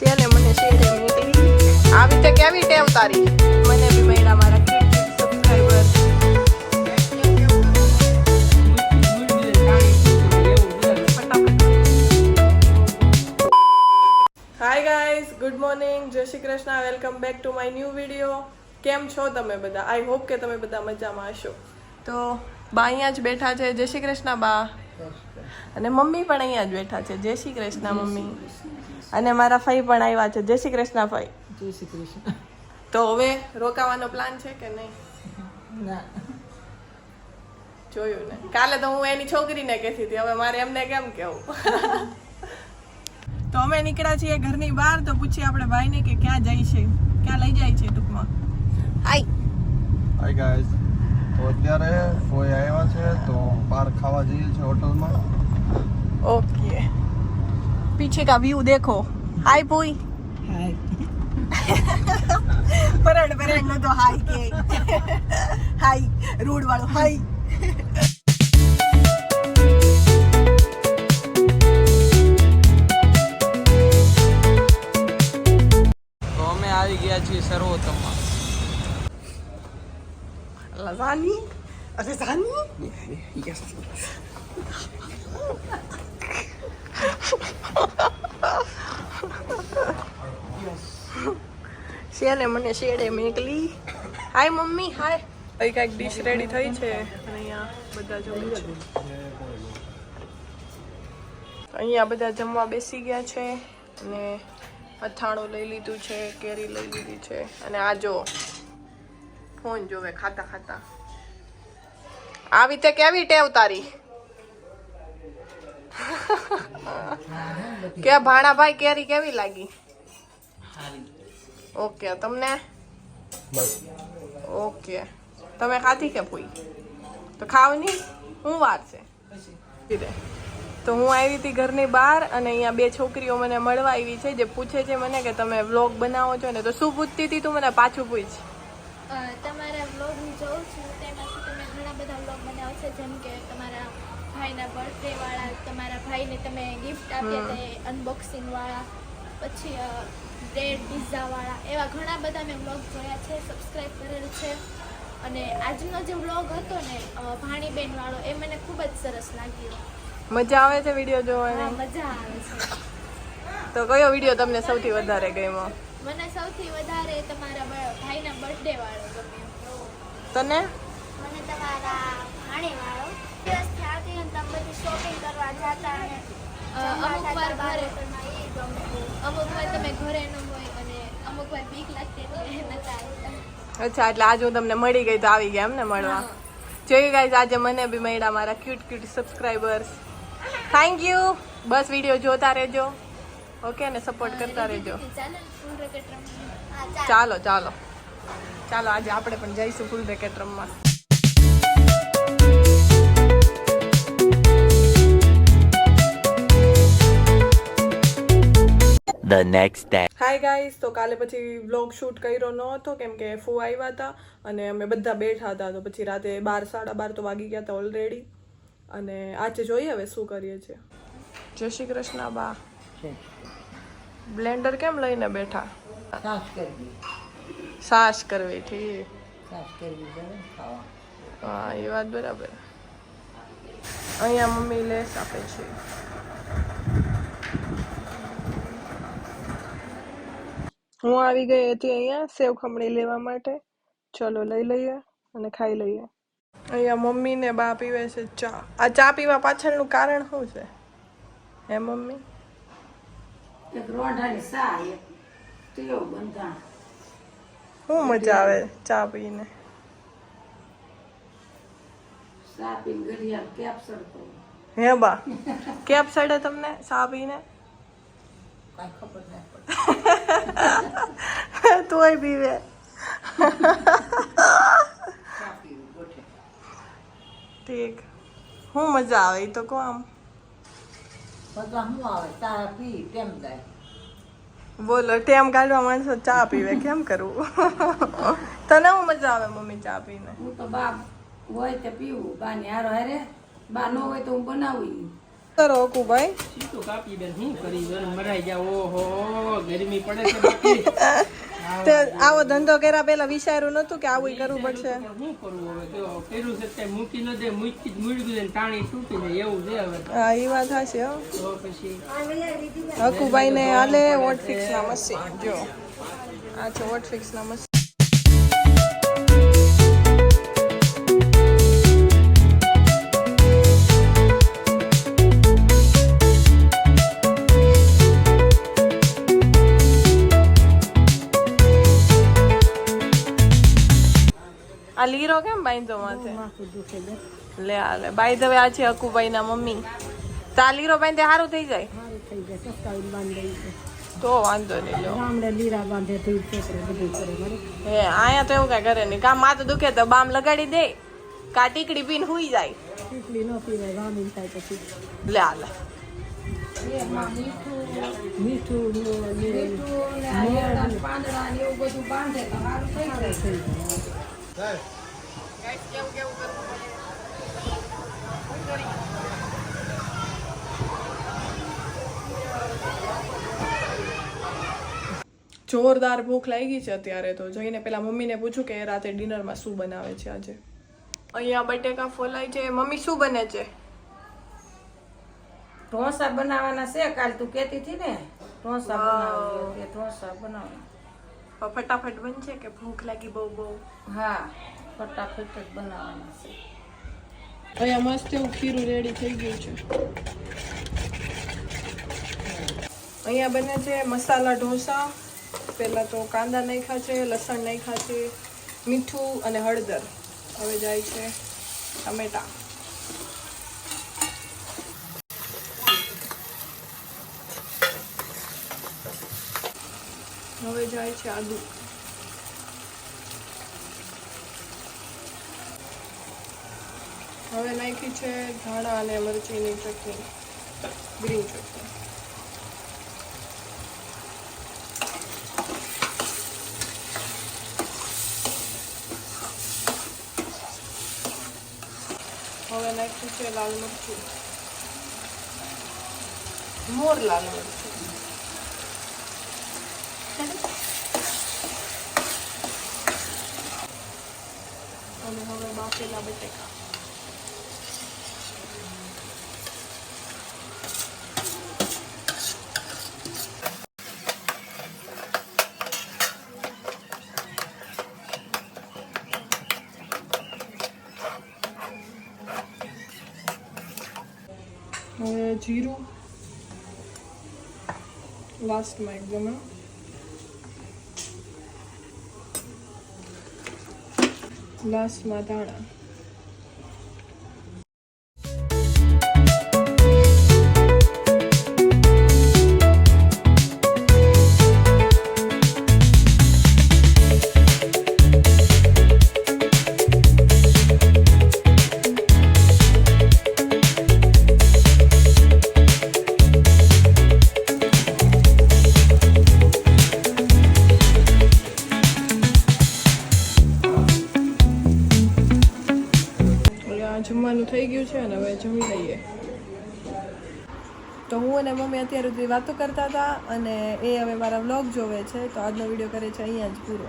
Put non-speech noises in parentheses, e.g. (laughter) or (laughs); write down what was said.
શેલે મને શેલે મીઠી આવી તે કેવી ટેવ તારી? મને બી મળ્યા મારા subscriber hi guys good morning જય Shri Krishna. Welcome back to my new video કેમ છો તમે બધા? આઈ હોપ કે તમે બધા મજામાં હશો. તો બા અહીંયા જ બેઠા છે. જય શ્રી કૃષ્ણ બા. અને મમ્મી પણ અહીંયા જ બેઠા છે. જય શ્રી કૃષ્ણ મમ્મી. અને મારા ફઈ પણ આવ્યા છે. જય શ્રી કૃષ્ણ ફઈ. જય શ્રી કૃષ્ણ. તો હવે રોકાવાનો પ્લાન છે કે નહીં? ના. જોયું ને. કાલે તો હું એની છોકરીને કહેતી હતી. હવે મારે એમને કેમ કેવું તો અમે નીકળ્યા છીએ ઘરની બહાર. તો પૂછીએ આપણે ભાઈને કે ક્યાં જાય છે? ક્યાં લઈ જાય છે ટૂંકમાં? હાય હાય ગાઈસ તો અત્યારે કોઈ આવ્યા છે તો બહાર ખાવા જઈએ છીએ હોટલમાં. ओके पीछे का व्यू देखो हाय पुई હાય પરણ પરણ નો તો હાય કે હાય રૂડ વાળો હાય તો અમે આવી ગયા છીએ સર્વોત્તમમાં લઝાની અરે ઝાની શેલે મને શેડે મેકલી. હાય મમ્મી હાય. અહીં કાંઈક ડીશ રેડી થઈ છે. અને અહીંયા બધા જમે છે. અહીંયા બધા જમવા બેસી ગયા છે અને અથાણું લઈ લીધું છે કેરી લઈ લીધી છે. અને આ જો ફોન જોવે ખાતા ખાતા. આવી તે કેવી ટેવ તારી? (laughs) કે ભાણાભાઈ કેરી કેવી લાગી? ઓકે તમને? બસ. ઓકે. તમે ખાધી કે પૂઈ તો ખાવ નહીં? હું વાર છે? તો હું આવી હતી ઘરની બહાર અને અહીંયા બે છોકરીઓ મને મળવા આવી છે જે પૂછે છે મને કે તમે વ્લોગ બનાવો છો ને તો શું પૂછતી હતી તું મને પાછું પૂછ. તમારા વ્લોગ હું જોઉં છું તેમાંથી તમે ઘણા બધા વ્લોગ બનાવો છો જેમ કે તમારા ભાઈના બર્થડે વાળા તમારા ભાઈને તમે ગિફ્ટ આપ્યા તે અનબોક્સિંગ વાળા પછી બ્રેડ પિઝા વાળા. એવા ઘણા બધા મેં વ્લોગ જોયા છે સબસ્ક્રાઇબ કરેલ છે. અને આજનો જે વ્લોગ હતો ને ભાણીબેન વાળો એ મને ખૂબ જ સરસ લાગ્યો. મજા આવે છે વીડિયો જોવાની? મજા આવે છે. તો કયો વીડિયો તમને સૌથી વધારે ગમ્યો? મને સૌથી વધારે તમારા ભાઈના બર્થડે વાળો ગમ્યો. તને? મને તમારા ભાણે વાળો. દિવસથી આવતી અને તમે બધી શોપિંગ કરવા જતા અને અમુક વાર ઘરે અમુક વાર તમે ઘરે ન હોય અને અમુક વાર બીક લાગતી એટલે નતા આવતા. અચ્છા એટલે આજે હું તમને મળી ગઈ તો આવી ગયા એમને મળવા. જોયું ગાઈઝ આજે મને બી મળ્યા મારા cute cute subscribers thank you bus video જોતા રહેજો. ઓકે અને સપોર્ટ કરતા રહેજો. ચાલો. ચાલો ચાલો. આજે આપણે પણ જઈશું ફૂલ રેકેટ રમવા the next day hi guys તો કાલે પછી વ્લોગ શૂટ કર્યો ન હતો કેમ કે ફૂ આવ્યા હતા અને અમે બધા બેઠા હતા તો પછી રાતે બાર સાડા બાર તો વાગી ગયા હતા ઓલરેડી અને આજે જોઈએ હવે શું કરીએ છીએ. જય શ્રી કૃષ્ણ બા. બ્લેન્ડર કેમ લઈને બેઠા? સાસ કરવી. સાસ કરવી ઠીક. સાસ કરવી છે હા એ વાત બરાબર. અહીંયા મમ્મી લેસ આપે છે. હું આવી ગઈ હતી અહીંયા સેવ ખમણી લેવા માટે. ચલો લઈ લઈએ અને ખાઈ લઈએ. અહીંયા મમ્મી ને બા પીવે છે ચા. આ ચા પીવા પાછળનું કારણ શું છે? હે મમ્મી? શું મજા આવે ચા પીને? હે બા કેપ સડે તમને? ચા પીને? (laughs) તોય પીવે. ઠીક. હું મજા આવે તો કહો આમ. બોલો ટેમ કાઢવા માણસો ચા પીવે કેમ કરવું તને શું મજા આવે મમ્મી ચા પીને? હું તો બા હોય તો પીવું. બા ને હારો હારે. બા ન હોય તો હું બનાવું. કરો કુભાઈ. સીધું કાપી બેન શું કરી મરાઈ ગયા ઓહો ગરમી પડે છે બાકી (laughs) આવો ધંધો કર્યા પેલા વિચાર્યું નતું કે આવું કરવું પડશે. શું કરવું હવે? જો પેલું છે તે મૂકી ન દે મૂકી જ મૂળગું દે ટાણી તૂટી જાય એવું છે હવે. હા એ વાત હશે હો. તો પછી હકુભાઈ ને હાલે વોટ ફિક્સ ના મશીન જો. આ છે વોટ ફિક્સ ના મશીન લીરો કેમ બાંધો માથે? લે. આલે લે. બાય ધ આ છે અકુભાઈ ના મમ્મી. તો આ લીરો બાંધે સારું થઈ જાય? તો. વાંધો નહીં લો ગામડે લીરા બાંધે તો છોકરો બધું કરે મારે. હે આયા તો એવું કઈ કરે નહીં. કામ માથું દુખે તો બામ લગાડી દે. કા ટીકડી પીને હુઈ જાય. ટીકડી ન પીવાય વામી થાય પછી. લે આલે મીઠું જોરદાર ભૂખ લાગી છે અત્યારે તો. જઈને પેલા મમ્મીને પૂછું કે રાતે ડિનરમાં શું બનાવે છે આજે? અહીંયા બટેકા ફોલાય છે. મમ્મી શું બને છે? ઢોસા બનાવવાના છે. કાલ તું કેતી હતી ને ઢોસા બનાવવાના. કે ઢોસા બનાવવાના. ફટાફટ બનશે કે ભૂખ લાગી બહુ બહુ? હા. ફટાફટ જ બનાવવાના છે. અહીંયા મસ્ત એવું ખીરું રેડી થઈ ગયું છે. અહીંયા બને છે મસાલા ઢોસા. પહેલાં તો કાંદા નાખ્યા છે, લસણ નાખ્યા છે, મીઠું અને હળદર. હવે જાય છે ટમેટા. હવે જાય છે આદુ. હવે નાખી છે ધાણા અને મરચીની ચટણી. ગ્રીન ચટણી. હવે નાખ્યું છે લાલ મરચું. મોર લાલ મરચું. અને હવે બાફેલા બટેકા. હવે જીરું લાસ્ટમાં એકદમ હો. લાસ્ટમાં ધાણા જમવાનું થઈ ગયું છે અને હવે જમી લઈએ. તો હું અને મમ્મી અત્યારે સુધી વાતો કરતા હતા અને એ હવે મારા વ્લોગ જોવે છે તો આજનો વીડિયો કરે છે અહીંયા જ પૂરો.